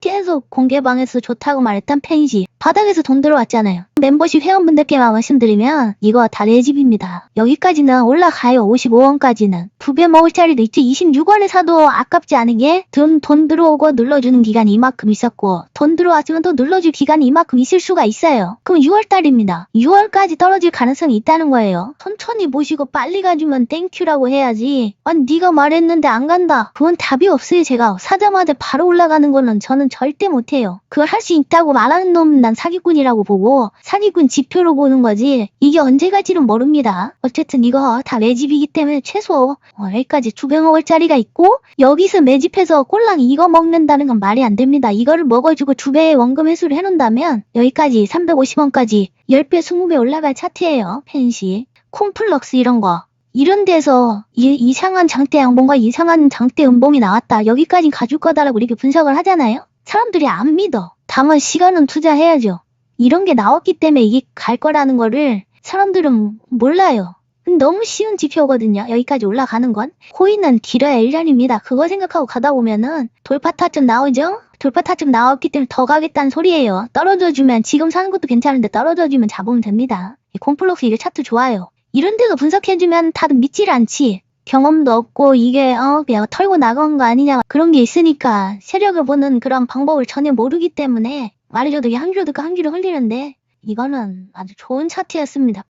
계속 공개방에서 좋다고 말했던 펜시 바닥에서 돈 들어왔잖아요. 멤버십 회원분들께만 말씀드리면 이거 다 내 집입니다. 여기까지는 올라가요. 55원까지는. 두 배 먹을 자리도 있지. 26원에 사도 아깝지 않은 게 돈, 돈 들어오고 눌러주는 기간이 이만큼 있었고 돈 들어왔으면 또 눌러줄 기간이 이만큼 있을 수가 있어요. 그럼 6월달입니다. 6월까지 떨어질 가능성이 있다는 거예요. 천천히 보시고 빨리 가주면 땡큐라고 해야지. 아니 네가 말했는데 안 간다. 그건 답이 없어요. 제가 사자마자 바로 올라가는 거는 저는 절대 못해요. 그걸 할 수 있다고 말하는 놈은 난 사기꾼이라고 보고 사기꾼 지표로 보는 거지 이게 언제 갈지는 모릅니다. 어쨌든 이거 다내 집이기 때문에 최소 어, 여기까지 두배 먹을 자리가 있고 여기서 매집해서 꼴랑 이거 먹는다는 건 말이 안 됩니다. 이거를 먹어주고 두 배의 원금 회수를 해놓는다면 여기까지 350원까지 10배 20배 올라갈 차트예요. 펜시 콤플럭스 이런 거 이런 데서 이, 이상한 장대 양봉과 이상한 장대 음봉이 나왔다. 여기까지 가줄 거다라고 이렇게 분석을 하잖아요. 사람들이 안 믿어. 다만 시간은 투자해야죠. 이런 게 나왔기 때문에 이게 갈 거라는 거를 사람들은 몰라요. 너무 쉬운 지표거든요. 여기까지 올라가는 건. 코인은 길어야 1년입니다. 그거 생각하고 가다 보면은 돌파 타점 나오죠? 돌파 타점 나왔기 때문에 더 가겠다는 소리예요. 떨어져 주면 지금 사는 것도 괜찮은데 떨어져 주면 잡으면 됩니다. 이 콤플록스 이게 차트 좋아요. 이런 데서 분석해주면 다들 믿질 않지. 경험도 없고 이게 어 그냥 털고 나간 거 아니냐 그런 게 있으니까 세력을 보는 그런 방법을 전혀 모르기 때문에 귀로 듣고 한 귀로 흘리는데 이거는 아주 좋은 차트였습니다.